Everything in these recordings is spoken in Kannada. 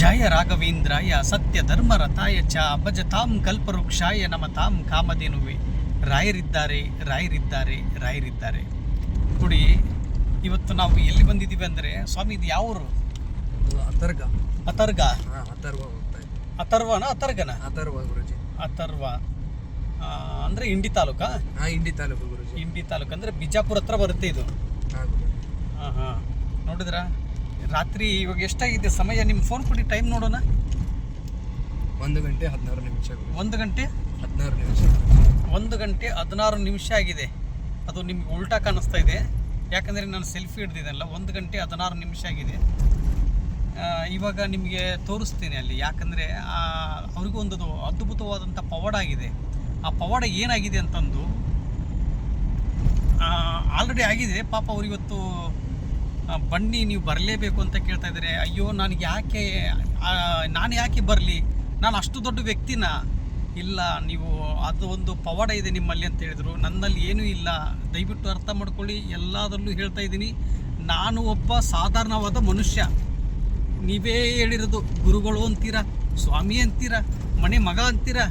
ಜಯ ರಾಘವೇಂದ್ರಾಯ ಸತ್ಯ ಧರ್ಮ ರಥಾಯ ಚ ಭಜತಾಂ ಕಲ್ಪವೃಕ್ಷಾಯ ನಮತಾಂ ಕಾಮಧೇನುವೆ. ರಾಯರಿದ್ದಾರೆ ರಾಯರಿದ್ದಾರೆ ರಾಯರಿದ್ದಾರೆ. ನೋಡಿ ಇವತ್ತು ನಾವು ಎಲ್ಲಿ ಬಂದಿದ್ದೀವಿ ಅಂದರೆ ಸ್ವಾಮಿ ಇದು ಯಾವ ಊರು? ಅಥರ್ಗ. ಅಥರ್ಗ? ಹಾ ಅಥರ್ವ ಅಥರ್ವನ ಅಥರ್ಗನ? ಅಥರ್ವ ಗುರುಜಿ. ಅಥರ್ವ. ಅಂದರೆ ಇಂಡಿ ತಾಲೂಕಾ? ಹಾಂ ಇಂಡಿ ತಾಲೂಕು ಗುರುಜಿ. ಇಂಡಿ ತಾಲೂಕು. ಅಂದರೆ ಬಿಜಾಪುರ ಹತ್ರ ಬರುತ್ತೆ ಇದು. ಹಾಂ ಹಾಂ ನೋಡಿದ್ರ? ರಾತ್ರಿ ಇವಾಗ ಎಷ್ಟಾಗಿದೆ ಸಮಯ? ನಿಮ್ಮ ಫೋನ್ ಕೊಡಿ ಟೈಮ್ ನೋಡೋಣ. ಒಂದು ಗಂಟೆ ಹದಿನಾರು ನಿಮಿಷ ಒಂದು ಗಂಟೆ? ಹದಿನಾರು ನಿಮಿಷ ಒಂದು ಗಂಟೆ ಹದಿನಾರು ನಿಮಿಷ ಆಗಿದೆ. ಅದು ನಿಮ್ಗೆ ಉಲ್ಟಾ ಕಾಣಿಸ್ತಾ ಇದೆ. ಯಾಕಂದರೆ ನಾನು ಸೆಲ್ಫಿ ಹಿಡ್ದಿದ್ದೆನಲ್ಲ ಒಂದು ಗಂಟೆ ಹದಿನಾರು ನಿಮಿಷ ಆಗಿದೆ. ಇವಾಗ ನಿಮಗೆ ತೋರಿಸ್ತೀನಿ ಅಲ್ಲಿ. ಯಾಕಂದರೆ ಅವ್ರಿಗೂ ಒಂದು ಅದ್ಭುತವಾದಂಥ ಪವಾಡ ಆಗಿದೆ. ಆ ಪವಾಡ ಏನಾಗಿದೆ ಅಂತಂದು ಆಲ್ರೆಡಿ ಆಗಿದೆ. ಪಾಪ ಅವ್ರು ಇವತ್ತು ಆ, ಬನ್ನಿ, ನೀವು ಬರಲೇಬೇಕು ಅಂತ ಕೇಳ್ತಾ ಇದ್ದಾರೆ. ಅಯ್ಯೋ, ನನಗೆ ಯಾಕೆ ನಾನು ಯಾಕೆ ಬರಲಿ? ನಾನು ಅಷ್ಟು ದೊಡ್ಡ ವ್ಯಕ್ತಿನ? ಇಲ್ಲ, ನೀವು ಅದು ಒಂದು ಪವಾಡ ಇದೆ ನಿಮ್ಮಲ್ಲಿ ಅಂತ ಹೇಳಿದರು. ನನ್ನಲ್ಲಿ ಏನೂ ಇಲ್ಲ. ದಯವಿಟ್ಟು ಅರ್ಥ ಮಾಡ್ಕೊಳ್ಳಿ. ಎಲ್ಲದರಲ್ಲೂ ಹೇಳ್ತಾ ಇದ್ದೀನಿ. ನಾನು ಒಬ್ಬ ಸಾಧಾರಣವಾದ ಮನುಷ್ಯ. ನೀವೇ ಹೇಳಿರೋದು, ಗುರುಗಳು ಅಂತೀರಾ, ಸ್ವಾಮಿ ಅಂತೀರಾ, ಮನೆ ಮಗ ಅಂತೀರಾ?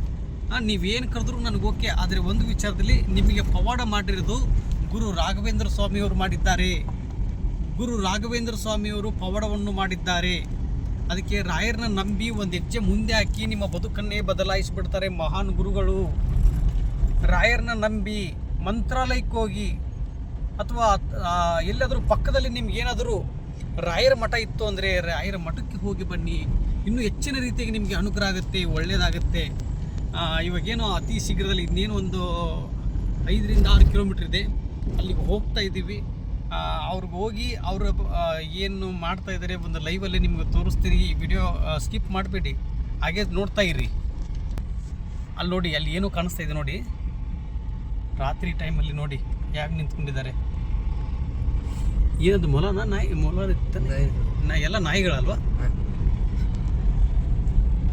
ನೀವೇನು ಕರೆದ್ರು ನನಗೆ ಓಕೆ. ಆದರೆ ಒಂದು ವಿಚಾರದಲ್ಲಿ ನಿಮಗೆ ಪವಾಡ ಮಾಡಿರೋದು ಗುರು ರಾಘವೇಂದ್ರ ಸ್ವಾಮಿಯವರು ಮಾಡಿದ್ದಾರೆ. ಗುರು ರಾಘವೇಂದ್ರ ಸ್ವಾಮಿಯವರು ಪವಾಡವನ್ನು ಮಾಡಿದ್ದಾರೆ. ಅದಕ್ಕೆ ರಾಯರನ್ನ ನಂಬಿ ಒಂದು ಹೆಜ್ಜೆ ಮುಂದೆ ಹಾಕಿ ನಿಮ್ಮ ಬದುಕನ್ನೇ ಬದಲಾಯಿಸಿಬಿಡ್ತಾರೆ ಮಹಾನ್ ಗುರುಗಳು. ರಾಯರನ್ನ ನಂಬಿ ಮಂತ್ರಾಲಯಕ್ಕೆ ಹೋಗಿ ಅಥವಾ ಎಲ್ಲಾದರೂ ಪಕ್ಕದಲ್ಲಿ ನಿಮ್ಗೇನಾದರೂ ರಾಯರ ಮಠ ಇತ್ತು ಅಂದರೆ ರಾಯರ ಮಠಕ್ಕೆ ಹೋಗಿ ಬನ್ನಿ. ಇನ್ನೂ ಹೆಚ್ಚಿನ ರೀತಿಯಾಗಿ ನಿಮಗೆ ಅನುಗ್ರಹ ಆಗುತ್ತೆ ಒಳ್ಳೆಯದಾಗುತ್ತೆ ಇವಾಗೇನು ಅತಿ ಶೀಘ್ರದಲ್ಲಿ ಇನ್ನೇನು ಒಂದು ಐದರಿಂದ ಆರು ಕಿಲೋಮೀಟ್ರ್ ಇದೆ. ಅಲ್ಲಿಗೆ ಹೋಗ್ತಾ ಇದ್ದೀವಿ. ಅವ್ರಿಗೆ ಹೋಗಿ ಅವರು ಏನು ಮಾಡ್ತಾ ಇದ್ದಾರೆ ಒಂದು ಲೈವಲ್ಲಿ ನಿಮ್ಗೆ ತೋರಿಸ್ತೀರಿ ಈ ವಿಡಿಯೋ ಸ್ಕಿಪ್ ಮಾಡಬೇಡಿ. ಹಾಗೆ ನೋಡ್ತಾ ಇರ್ರಿ. ಅಲ್ಲಿ ನೋಡಿ, ಅಲ್ಲಿ ಏನೋ ಕಾಣಿಸ್ತಾ ಇದೆ ನೋಡಿ. ರಾತ್ರಿ ಟೈಮಲ್ಲಿ ನೋಡಿ, ಯಾಕೆ ನಿಂತ್ಕೊಂಡಿದ್ದಾರೆ. ಏನದು ಮೊಲನ ನಾಯಿ? ಮೊಲ ನಾಯಿ. ಎಲ್ಲ ನಾಯಿಗಳಲ್ವಾ?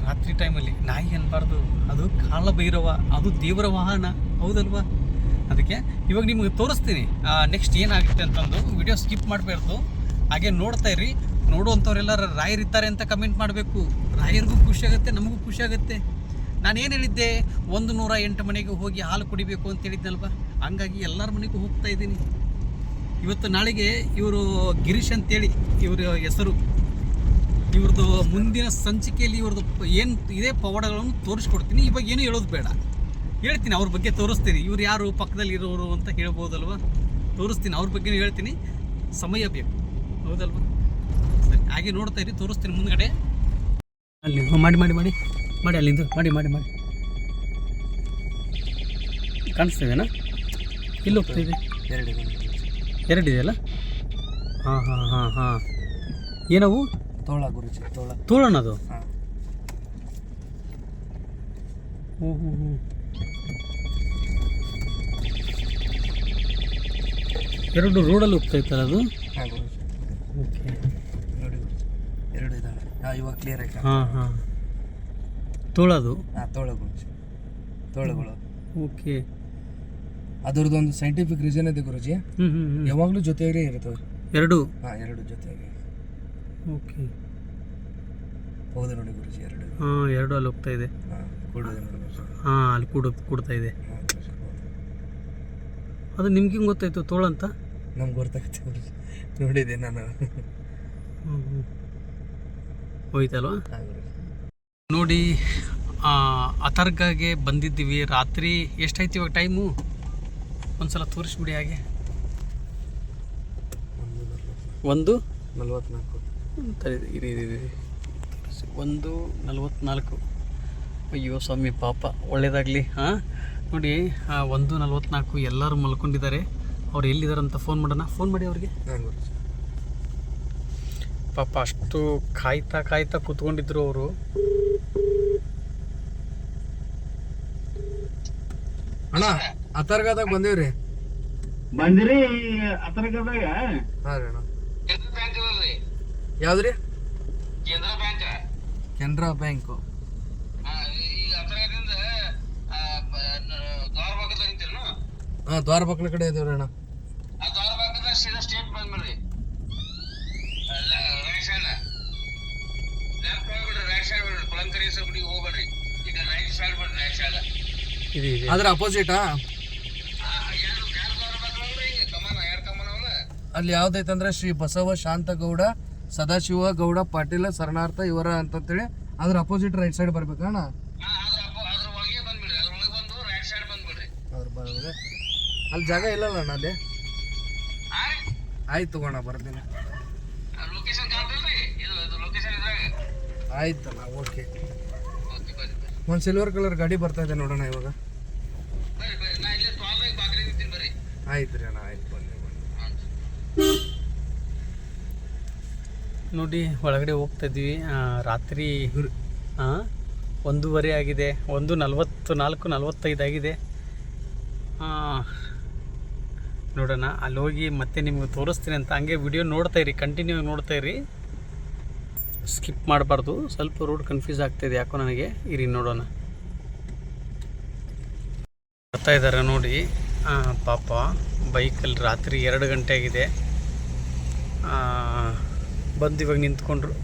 ರಾತ್ರಿ ಟೈಮಲ್ಲಿ ನಾಯಿ ಅನ್ಬಾರ್ದು. ಅದು ಕಾಲಭೈರವ, ಅದು ದೇವರ ವಾಹನ. ಹೌದಲ್ವಾ? ಅದಕ್ಕೆ ಇವಾಗ ನಿಮಗೆ ತೋರಿಸ್ತೀನಿ. ನೆಕ್ಸ್ಟ್ ಏನಾಗುತ್ತೆ ಅಂತಂದು ವಿಡಿಯೋ ಸ್ಕಿಪ್ ಮಾಡಬಾರ್ದು. ಹಾಗೆ ನೋಡ್ತಾ ಇರಿ. ನೋಡುವಂಥವ್ರೆಲ್ಲ ರಾಯರಿದ್ದಾರೆ ಅಂತ ಕಮೆಂಟ್ ಮಾಡಬೇಕು. ರಾಯರಿಗೂ ಖುಷಿಯಾಗುತ್ತೆ ನಮಗೂ ಖುಷಿಯಾಗುತ್ತೆ ಏನು ಹೇಳಿದ್ದೆ? ಒಂದು ನೂರ ಎಂಟು ಮನೆಗೆ ಹೋಗಿ ಹಾಲು ಕುಡಿಬೇಕು ಅಂತ ಹೇಳಿದ್ನಲ್ವ? ಹಂಗಾಗಿ ಎಲ್ಲರ ಮನೆಗೂ ಹೋಗ್ತಾ ಇದ್ದೀನಿ. ಇವತ್ತು ನಾಳೆಗೆ ಇವರು ಗಿರೀಶ್ ಅಂತೇಳಿ ಇವರ ಹೆಸರು. ಇವ್ರದ್ದು ಮುಂದಿನ ಸಂಚಿಕೆಯಲ್ಲಿ ಇವ್ರದ್ದು ಏನು, ಇದೇ ಪವಾಡಗಳನ್ನು ತೋರಿಸ್ಕೊಡ್ತೀನಿ. ಇವಾಗ ಏನು ಹೇಳೋದು ಬೇಡ. ಹೇಳ್ತೀನಿ ಅವ್ರ ಬಗ್ಗೆ ತೋರಿಸ್ತೀನಿ. ಇವ್ರು ಯಾರು ಪಕ್ಕದಲ್ಲಿ ಇರೋರು ಅಂತ ಹೇಳ್ಬೋದಲ್ವ? ತೋರಿಸ್ತೀನಿ ಅವ್ರ ಬಗ್ಗೆ ಹೇಳ್ತೀನಿ. ಸಮಯ ಬೇಕು. ಹೌದಲ್ವ? ಸರಿ ಹಾಗೆ ನೋಡ್ತಾ ಇರಿ ತೋರಿಸ್ತೀನಿ ಮುಂದ್ಗಡೆ. ಅಲ್ಲಿ ಮಾಡಿ ಮಾಡಿ ಮಾಡಿ. ಮಾಡಿ ಅಲ್ಲಿಂದ ಮಾಡಿ ಮಾಡಿ ಮಾಡಿ. ಕಾಣಿಸ್ತಿದೆನಾ? ಇಲ್ಲಿ ಇದೆ? ಎರಡು ಎರಡಿದೆಯಲ್ಲ ಹಾಂ ಹಾಂ ಹಾಂ ಹಾಂ. ಏನವು? ತೋಳ ಗುರುಜಿ ತೋಳ. ತೋಳನದು? ಹಾ. ಹ್ಞೂ ಹ್ಞೂ ಹ್ಞೂ ಎರಡು ರೋಡಲ್ಲಿ ಹೋಗ್ತಾ ಇತ್ತಲ್ಲ ಅದು? ಹಾ ಓಕೆ ನೋಡಿ ಎರಡು ಇದಾವೆ. ಹಾಂ ಇವಾಗ ಕ್ಲಿಯರ್ ಆಯ್ತಾ? ಹಾಂ ಹಾಂ. ತೋಳದು? ಹಾಂ ತೋಳ ಗುರುಜಿ ತೋಳಗಳು. ಓಕೆ ಅದರದ್ದು ಒಂದು ಸೈಂಟಿಫಿಕ್ ರೀಸನ್ ಇದೆ ಗುರುಜಿ. ಹ್ಞೂ ಹ್ಞೂ ಹ್ಞೂ ಯಾವಾಗಲೂ ಜೊತೆಗೇ ಇರುತ್ತೆ ಎರಡು? ಹಾಂ ಎರಡು ಜೊತೆಗೆ. ಓಕೆ ಹೌದು ನೋಡಿ ಗುರುಜಿ ಎರಡು ಹಾಂ ಎರಡು ಅಲ್ಲಿ ಹೋಗ್ತಾ ಇದೆ. ಹಾ ನೋಡಿ ಹಾಂ ಅಲ್ಲಿ ಕೂಡ ಕೊಡ್ತಾ ಇದೆ. ಅದು ನಿಮ್ಗೆ ಗೊತ್ತಾಯ್ತು ತೋಳ ಅಂತ ನಮ್ಗೆ ಗೊತ್ತಾಗುತ್ತೆ ನೋಡಿದೆ ನಾನು. ಹ್ಞೂ ಹ್ಞೂ ಹೋಯ್ತಲ್ವಾ ನೋಡಿ ಅಥರ್ಗಾಗೆ ಬಂದಿದ್ದೀವಿ. ರಾತ್ರಿ ಎಷ್ಟಾಯ್ತು ಇವಾಗ ಟೈಮು? ಒಂದ್ಸಲ ತೋರಿಸ್ಬಿಡಿ ಹಾಗೆ. ಒಂದು ಒಂದು ನಲ್ವತ್ನಾಲ್ಕು. ಒಂದು ನಲ್ವತ್ನಾಲ್ಕು. ಅಯ್ಯೋ ಸ್ವಾಮಿ ಪಾಪ. ಒಳ್ಳೇದಾಗಲಿ ಹಾಂ? ನೋಡಿ ಒಂದು ನಲ್ವತ್ನಾಲ್ಕು ಎಲ್ಲರೂ ಮಲ್ಕೊಂಡಿದ್ದಾರೆ. ಅವ್ರು ಎಲ್ಲಿದ್ದಾರೆ ಅಂತ ಫೋನ್ ಮಾಡೋಣ. ಫೋನ್ ಮಾಡಿ ಅವ್ರಿಗೆ. ಪಾಪ ಅಷ್ಟು ಕಾಯ್ತಾ ಕಾಯ್ತಾ ಕೂತ್ಕೊಂಡಿದ್ರು ಅವರು. ಅಣ್ಣ ಅತರ್ಗದಾಗ ಬಂದೇವ್ರಿ. ಬಂದಿರಿ ಅತರ್ಗದಾಗ ಹಾ ರೀ ಅಣ್ಣ. ಯಾವ್ದ್ರಿ? ಕೆನರಾ ಬ್ಯಾಂಕ್. ಕೆನರಾ ಬ್ಯಾಂಕ್. ಹಾ ದ್ವಾರ ಬಾಕ್ಲ ಕಡೆ ಇದೇವ್ರಿ ಅಣ್ಣ ಆ ದ್ವಾರ ಭಾಗದ ಸೀದಾ ಸ್ಟೇಟ್ ಬಂದ್ಬಿಡ್ರಿ ರೇಷನ್ ಲೆಫ್ಟ್ ಒಳಗಡೆ ರೈಟ್ ಸೈಡ್ ಬಿಡ್ರಿ ಕುಳಂಕರಿ ಗುಡಿಗೆ ಹೋಗ್ಬೇಡ್ರಿ ಈಗ ರೈಟ್ ಸೈಡ್ ಬಿಡ್ರಿ ರೈಟ್ ಸೈಡ್ ಇದು ಇದೆ ಅದ್ರ ಅಪೋಸಿಟಾ ಎರಡು ಎರಡು ಬರ್ಬೇಕಲ್ರಿ ಹಿಂಗೆ ಕಮಾನ ಎರಡು ಕಮಾನ ಅಪೋಸಿಟ್ ಅಲ್ಲಿ ಯಾವ್ದೈತಂದ್ರೆ ಶ್ರೀ ಬಸವ ಶಾಂತಗೌಡ ಸದಾಶಿವ ಗೌಡ ಪಾಟೀಲ ಶರಣಾರ್ಥ ಇವರ ಅಂತಂತೇಳಿ ಅದ್ರ ಅಪೋಸಿಟ್ ರೈಟ್ ಸೈಡ್ ಬರ್ಬೇಕಣ್ಣ? ಹಾ ಅದ್ರ ಅಪ್ಪ ಒಳಗೆ ಬಂದ್ಬಿಡ್ರಿ. ಅದ್ರ ಒಳಗೆ ಬಂದು ರೈಟ್ ಸೈಡ್ ಬಂದ್ಬಿಡ್ರಿ. ಅದ್ರ ಅಲ್ಲಿ ಜಾಗ ಇಲ್ಲಲ್ಲ ಅಣ್ಣ ಅಲ್ಲಿ ಆಯ್ತು ತಗೋಣ ಬರ್ತೀನಿ. ಆಯ್ತಲ್ಲ ಓಕೆ ಒಂದು ಸಿಲ್ವರ್ ಕಲರ್ ಗಾಡಿ ಬರ್ತಾ ಇದೆ ನೋಡೋಣ ಇವಾಗ. ಆಯ್ತು ರೀ ಅಣ್ಣ ಆಯ್ತು ಬನ್ನಿ ನೋಡಿ ಒಳಗಡೆ ಹೋಗ್ತಾ ಇದ್ವಿ ರಾತ್ರಿ ಒಂದೂವರೆ ಆಗಿದೆ. ಒಂದು ನಲ್ವತ್ತು ನಾಲ್ಕು ನಲ್ವತ್ತೈದು ಆಗಿದೆ. ನೋಡೋಣ ಅಲ್ಲಿ ಹೋಗಿ ಮತ್ತೆ ನಿಮ್ಗೆ ತೋರಿಸ್ತೀನಿ ಅಂತ. ಹಂಗೆ ವಿಡಿಯೋ ನೋಡ್ತಾ ಇರಿ ಕಂಟಿನ್ಯೂ ನೋಡ್ತಾ ಇರಿ. ಸ್ಕಿಪ್ ಮಾಡಬಾರ್ದು. ಸ್ವಲ್ಪ ರೋಡ್ ಕನ್ಫ್ಯೂಸ್ ಆಗ್ತಾಯಿದೆ ಯಾಕೋ ನನಗೆ. ಇರಿ ನೋಡೋಣ. ಬರ್ತಾ ಇದ್ದಾರೆ ನೋಡಿ. ಪಾಪ ಬೈಕಲ್ಲಿ ರಾತ್ರಿ ಎರಡು ಗಂಟೆ ಆಗಿದೆ. ಬಂದು ಇವಾಗ ನಿಂತ್ಕೊಂಡ್ರು.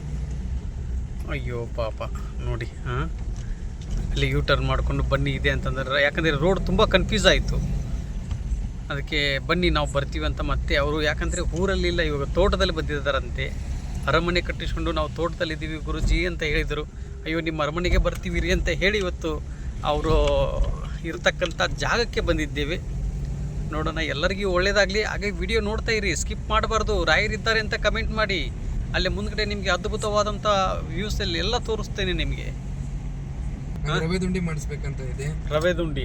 ಅಯ್ಯೋ ಪಾಪ. ನೋಡಿ ಹಾಂ ಅಲ್ಲಿ ಯೂ ಟರ್ನ್ ಮಾಡಿಕೊಂಡು ಬನ್ನಿ ಇದೆ ಅಂತಂದ್ರೆ, ಯಾಕಂದರೆ ರೋಡ್ ತುಂಬ ಕನ್ಫ್ಯೂಸ್ ಆಯಿತು. ಅದಕ್ಕೆ ಬನ್ನಿ, ನಾವು ಬರ್ತೀವಿ ಅಂತ ಮತ್ತೆ ಅವರು, ಯಾಕಂದರೆ ಊರಲ್ಲಿಲ್ಲ, ಇವಾಗ ತೋಟದಲ್ಲಿ ಬಂದಿದ್ದಾರಂತೆ. ಅರಮನೆ ಕಟ್ಟಿಸ್ಕೊಂಡು ನಾವು ತೋಟದಲ್ಲಿದ್ದೀವಿ ಗುರುಜಿ ಅಂತ ಹೇಳಿದರು. ಅಯ್ಯೋ ನಿಮ್ಮ ಅರಮನೆಗೆ ಬರ್ತೀವಿರಿ ಅಂತ ಹೇಳಿ ಇವತ್ತು ಅವರು ಇರ್ತಕ್ಕಂಥ ಜಾಗಕ್ಕೆ ಬಂದಿದ್ದೇವೆ. ನೋಡೋಣ ಎಲ್ಲರಿಗೂ ಒಳ್ಳೇದಾಗಲಿ. ಹಾಗೆ ವಿಡಿಯೋ ನೋಡ್ತಾ ಇರಿ ಸ್ಕಿಪ್ ಮಾಡಬಾರ್ದು. ರಾಯರಿದ್ದಾರೆ ಅಂತ ಕಮೆಂಟ್ ಮಾಡಿ. ಅಲ್ಲಿ ಮುಂದ್ಗಡೆ ನಿಮಗೆ ಅದ್ಭುತವಾದಂಥ ವ್ಯೂಸಲ್ಲಿ ಎಲ್ಲ ತೋರಿಸ್ತೇನೆ ನಿಮಗೆ. ರವೆ ದುಂಡಿ ಮಾಡಿಸ್ಬೇಕಂತ ಇದೆ. ರವೆ ದುಂಡಿ.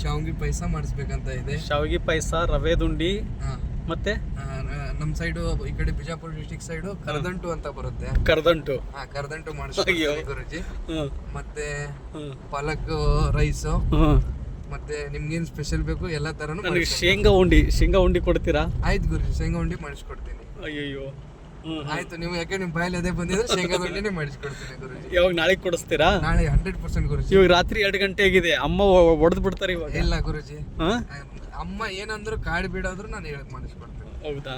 ಶಾವ್ಗಿ ಪಾಯಸ ಮಾಡಿಸ್ಬೇಕಂತ ಇದೆ. ಶಾವಿಗೆ ಪಾಯಸ ರವೆ ದುಂಡಿ ಮತ್ತೆ? ಆ, ನ- ನಮ್ ಸೈಡು ಈ ಕಡೆ ಬಿಜಾಪುರ ಡಿಸ್ಟಿಕ್ ಸೈಡು ಕರದಂಟು ಅಂತ ಬರುತ್ತೆ. ಕರದಂಟು? ಹಾ ಕರದಂಟು ಅಯ್ಯೋ. ಗುರುಜಿ. ಮತ್ತೆ ಪಾಲಕ್ ರೈಸ್ ಮತ್ತೆ ನಿಮ್ಗೇನ್ ಸ್ಪೆಷಲ್ ಬೇಕು ಎಲ್ಲಾ ತರನು ನನಗೆ ಶೇಂಗಾ ಉಂಡಿ ಶೇಂಗಾ ಉಂಡಿ ಕೊಡ್ತೀರಾ? ಆಯ್ತು ಗುರುಜಿ ಶೇಂಗಾ ಉಂಡಿ ಮಾಡಿಸ್ಕೊಡ್ತೀನಿ. ಅಯ್ಯೋ ಆಯ್ತು ನೀವು ಯಾಕೆ ನಿಮ್ ಬಾಯಲ್ಲಿ ಅದೇ ಬಂದಿದ್ರೆ ಶೇಂಗಾ ಉಂಡಿನೇ ಮಾಡಿಸ್ಕೊಡ್ತೀನಿ ಗುರುಜಿ. ಯಾವಾಗ ನಾಳೆ ಕೊಡಿಸ್ತೀರಾ? ನಾಳೆ ಹಂಡ್ರೆಡ್ ಪರ್ಸೆಂಟ್ ಗುರುಜಿ. ಇವಾಗ ರಾತ್ರಿ ಎರಡು ಗಂಟೆ ಆಗಿದೆ ಅಮ್ಮ ಹೊಡೆದು ಬಿಡ್ತಾರೆ ಇವಾಗ. ಇಲ್ಲ ಗುರುಜಿ. ಅಮ್ಮ ಏನಂದ್ರು ಕಾಡು ಬಿಡೋದ್ರು ನಾನು ಹೇಳಕ್ ಮಾಡಿಸ್ಕೊಡ್ತೀನಿ. ಹೌದಾ.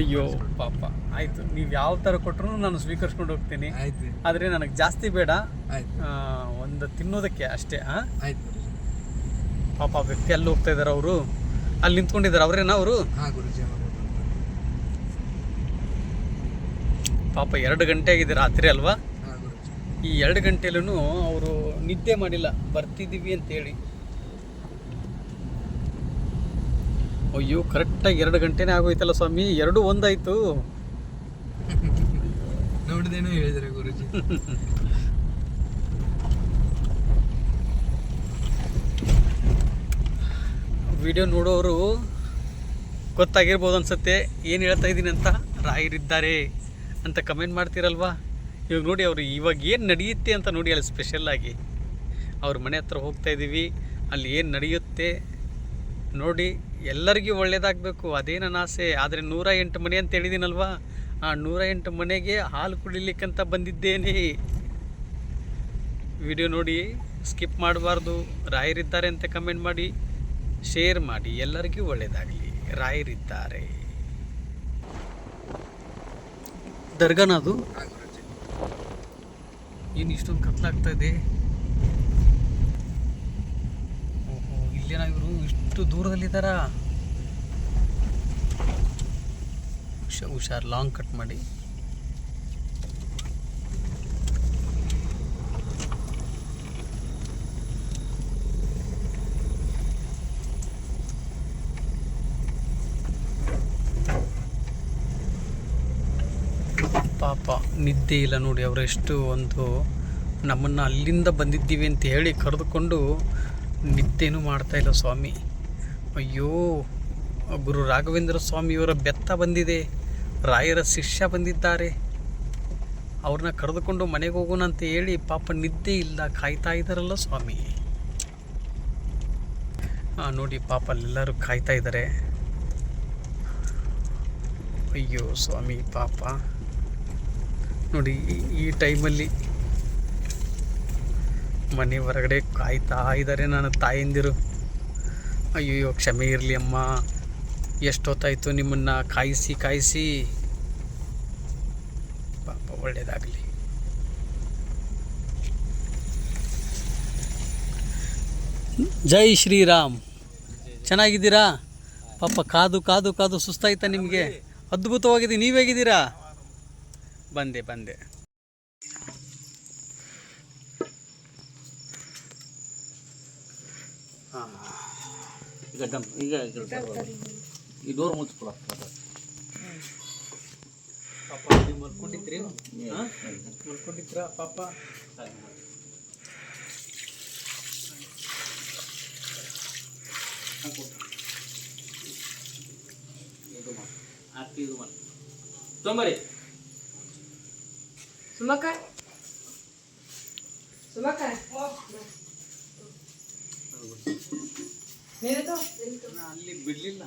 ಅಯ್ಯೋ ಪಾಪ. ಆಯ್ತು ನೀವು ಯಾವ ಥರ ಕೊಟ್ಟರು ನಾನು ಸ್ವೀಕರಿಸ್ಕೊಂಡು ಹೋಗ್ತೀನಿ. ಆಯ್ತು ಆದರೆ ನನಗೆ ಜಾಸ್ತಿ ಬೇಡ. ಒಂದು ತಿನ್ನೋದಕ್ಕೆ ಅಷ್ಟೇ ಹಾಂ ಆಯ್ತು ಪಾಪ ವ್ಯಕ್ತಿ ಅಲ್ಲಿ ಹೋಗ್ತಾ ಇದ್ದಾರೆ ಅವರು? ಅಲ್ಲಿ ನಿಂತ್ಕೊಂಡಿದ್ದಾರೆ ಅವರೇನಾ ಅವರು? ಹಾ ಗುರುಜಿ ಹೌದು. ಪಾಪ ಎರಡು ಗಂಟೆ ಆಗಿದೆ ರಾತ್ರಿ ಅಲ್ವಾ? ಈ ಎರಡು ಗಂಟೆಲೂ ಅವರು ನಿದ್ದೆ ಮಾಡಿಲ್ಲ. ಬರ್ತಿದ್ದೀವಿ ಅಂತೇಳಿ. ಅಯ್ಯೋ ಕರೆಕ್ಟಾಗಿ ಎರಡು ಗಂಟೆನೇ ಆಗೋಯ್ತಲ್ಲ ಸ್ವಾಮಿ? ಎರಡು ಒಂದಾಯ್ತು. ನೋಡ್ದೇನೋ ಹೇಳಿದ್ರೆ ಗುರುಜಿ. ವಿಡಿಯೋ ನೋಡೋರು ಗೊತ್ತಾಗಿರ್ಬೋದು ಅನ್ಸುತ್ತೆ. ಏನು ಹೇಳ್ತಾ ಇದ್ದೀನಿ ಅಂತ? ರಾಯರಿದ್ದಾರೆ ಅಂತ ಕಮೆಂಟ್ ಮಾಡ್ತೀರಲ್ವಾ? ಇವಾಗ ನೋಡಿ ಅವರು ಇವಾಗ ಏನು ನಡೆಯುತ್ತೆ ಅಂತ ನೋಡಿ ಅಲ್ಲಿ ಸ್ಪೆಷಲ್ಲಾಗಿ ಅವ್ರ ಮನೆ ಹತ್ರ ಹೋಗ್ತಾ ಇದ್ದೀವಿ ಅಲ್ಲಿ ಏನು ನಡೆಯುತ್ತೆ ನೋಡಿ ಎಲ್ಲರಿಗೂ ಒಳ್ಳೇದಾಗಬೇಕು, ಅದೇ ನನ್ನ ಆಸೆ. ಆದರೆ ನೂರ ಎಂಟು ಮನೆ ಅಂತ ಹೇಳಿದ್ದೀನಲ್ವಾ ಆ ನೂರ ಎಂಟು ಮನೆಗೆ ಹಾಲು ಕುಡಿಲಿಕ್ಕಂತ ಬಂದಿದ್ದೇನೆ. ವಿಡಿಯೋ ನೋಡಿ, ಸ್ಕಿಪ್ ಮಾಡಬಾರ್ದು. ರಾಯರಿದ್ದಾರೆ ಅಂತ ಕಮೆಂಟ್ ಮಾಡಿ, ಶೇರ್ ಮಾಡಿ, ಎಲ್ಲರಿಗೂ ಒಳ್ಳೆಯದಾಗಲಿ ರಾಯರಿದ್ದಾರೆ. ದರ್ಗಾನ ಅದು? ಹಾ ಗುರುಜಿ ಏನು ಇಷ್ಟೊಂದು ಕತ್ಲಾಗ್ತಾ ಇದೆ? ಓಹೋ, ಇಲ್ಲೇನ ಇವರು ದೂರದಲ್ಲಿದ್ದಾರ? ಹುಷಾರ್ ಹುಷಾರ್ ಲಾಂಗ್ ಕಟ್ ಮಾಡಿ. ಪಾಪ, ನಿದ್ದೆ ಇಲ್ಲ ನೋಡಿ ಅವರೆಷ್ಟು ಎಷ್ಟು ಒಂದು ನಮ್ಮನ್ನು ಅಲ್ಲಿಂದ ಬಂದಿದ್ದೀವಿ ಅಂತ ಹೇಳಿ ಕರೆದುಕೊಂಡು ನಿದ್ದೆನೂ ಮಾಡ್ತಾ ಇಲ್ಲ ಸ್ವಾಮಿ. ಅಯ್ಯೋ ಗುರು ರಾಘವೇಂದ್ರ ಸ್ವಾಮಿಯವರ ಬೆತ್ತ ಬಂದಿದೆ. ರಾಯರ ಶಿಷ್ಯ ಬಂದಿದ್ದಾರೆ. ಅವ್ರನ್ನ ಕರೆದುಕೊಂಡು ಮನೆಗೆ ಹೋಗೋಣ ಅಂತ ಹೇಳಿ ಪಾಪ ನಿದ್ದೆ ಇಲ್ಲ, ಕಾಯ್ತಾ ಇದ್ದಾರಲ್ಲ ಸ್ವಾಮಿ. ನೋಡಿ ಪಾಪ ಅಲ್ಲೆಲ್ಲರೂ ಕಾಯ್ತಾ ಇದ್ದಾರೆ. ಅಯ್ಯೋ ಸ್ವಾಮಿ ಪಾಪ. ನೋಡಿ ಈ ಟೈಮಲ್ಲಿ ಮನೆ ಹೊರಗಡೆ ಕಾಯ್ತಾ ಇದ್ದಾರೆ ನನ್ನ ತಾಯಂದಿರು. ಅಯ್ಯೋ ಕ್ಷಮೆ ಇರಲಿ ಅಮ್ಮ. ಎಷ್ಟೊತ್ತಾಯಿತು ನಿಮ್ಮನ್ನು ಕಾಯಿಸಿ ಕಾಯಿಸಿ. ಪಾಪ ಒಳ್ಳೆಯದಾಗಲಿ ಜೈ ಶ್ರೀರಾಮ್. ಚೆನ್ನಾಗಿದ್ದೀರಾ? ಪಾಪ, ಕಾದು ಕಾದು ಕಾದು ಸುಸ್ತಾಯ್ತಾ ನಿಮಗೆ? ಅದ್ಭುತವಾಗಿದೆ ನೀವು ಹೇಗಿದ್ದೀರಾ? ಬಂದೆ ಬಂದೆ. ಈಗ ಡಮ್ ಈಗ ಈ ಡೋರ್ ಮುಚ್ಕೊಳ ಪಾಪ ನೀವು ಮಲ್ಕೊಂಡಿದ್ರಿ ಮಲ್ಕೊಂಡಿದ್ರಾ ಪಾಪ ಹಾಕಿ ಇದು ಮಾಡಿ ತೊಂಬರಿ ಸುಮಕ ಸುಮಕ ನೀನಿದು ಅಲ್ಲಿ ಬಿಡ್ಲಿಲ್ಲ.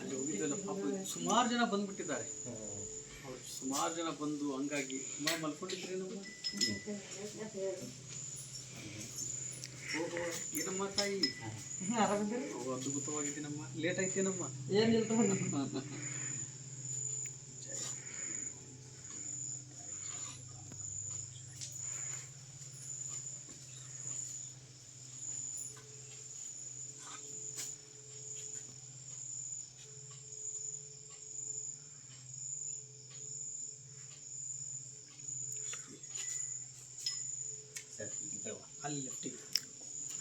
ಅಲ್ಲಿ ಹೋಗಿದ್ದಲ್ಲ ಪಾಪ ಸುಮಾರು ಜನ ಬಂದ್ಬಿಟ್ಟಿದ್ದಾರೆ. ಅವ್ರು ಸುಮಾರು ಜನ ಬಂದು ಹಂಗಾಗಿ ಸುಮಾರು ಮಲ್ಕೊಂಡಿದ್ರಿ ಓಹೋ ಏನಮ್ಮ ತಾಯಿ? ಅದ್ಭುತವಾಗಿದ್ದೀನಮ್ಮ. ಲೇಟ್ ಆಯ್ತೇನಮ್ಮ? ಏನಿಲ್ಲ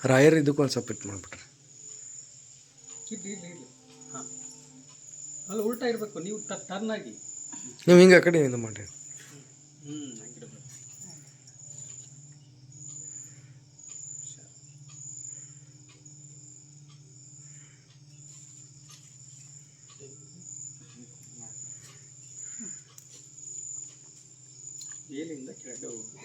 ರಾಯರ್ ಇದಕ್ಕೆ ಒಂದು ಸಪ್ರೇಟ್ ಮಾಡಿಬಿಟ್ರೆ. ಇಲ್ಲಿ ಇಲ್ಲಿ ಇಲ್ಲಿ ಹಾಂ. ಅಲ್ಲಿ ಉಲ್ಟಾ ಇರಬೇಕು. ನೀವು ಟರ್ನ್ ಆಗಿ. ನೀವು ಹಿಂಗೆ ಆ ಕಡೆ ಇದು ಮಾಡಿ ಹ್ಞೂ ಹಂಗಿರ್ಬೇಕು ಮೇಲಿಂದ ಕೆಳಗೆ ಹೋಗು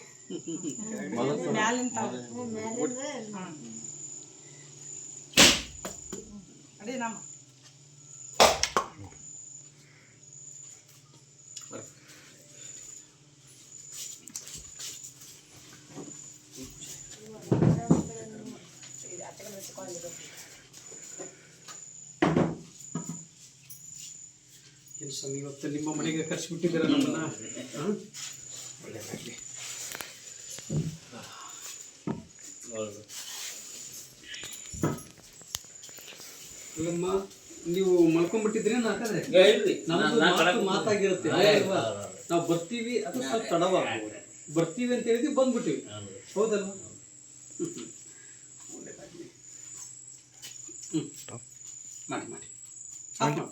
ಏನು ಸ್ವಾಮಿ ಇವತ್ತು ನಿಮ್ಮ ಮನೆಗೆ ಕರೆಸಿಬಿಟ್ಟಿದ್ದೀರ ನಮ್ಮನ್ನ ಹಾಂ ಒಳ್ಳೆಯದಾಗಲಿ ಅಲ್ಲಮ್ಮ ನೀವು ಮಲ್ಕೊಂಡ್ಬಿಟ್ಟಿದ್ರಿ ಹಾಗಾದ್ರೆ ನಮ್ದು ಮಾತಾಗಿರುತ್ತೆ? ನಾವು ಬರ್ತೀವಿ ಅಥವಾ ಸ್ವಲ್ಪ ತಡವಾಗ್ಬೋದು. ಬರ್ತೀವಿ ಅಂತ ಹೇಳಿದ್ವಿ ಬಂದ್ಬಿಟ್ಟಿವಿ. ಮಾಡಿ ಮಾಡಿ. ಮಾಡಿ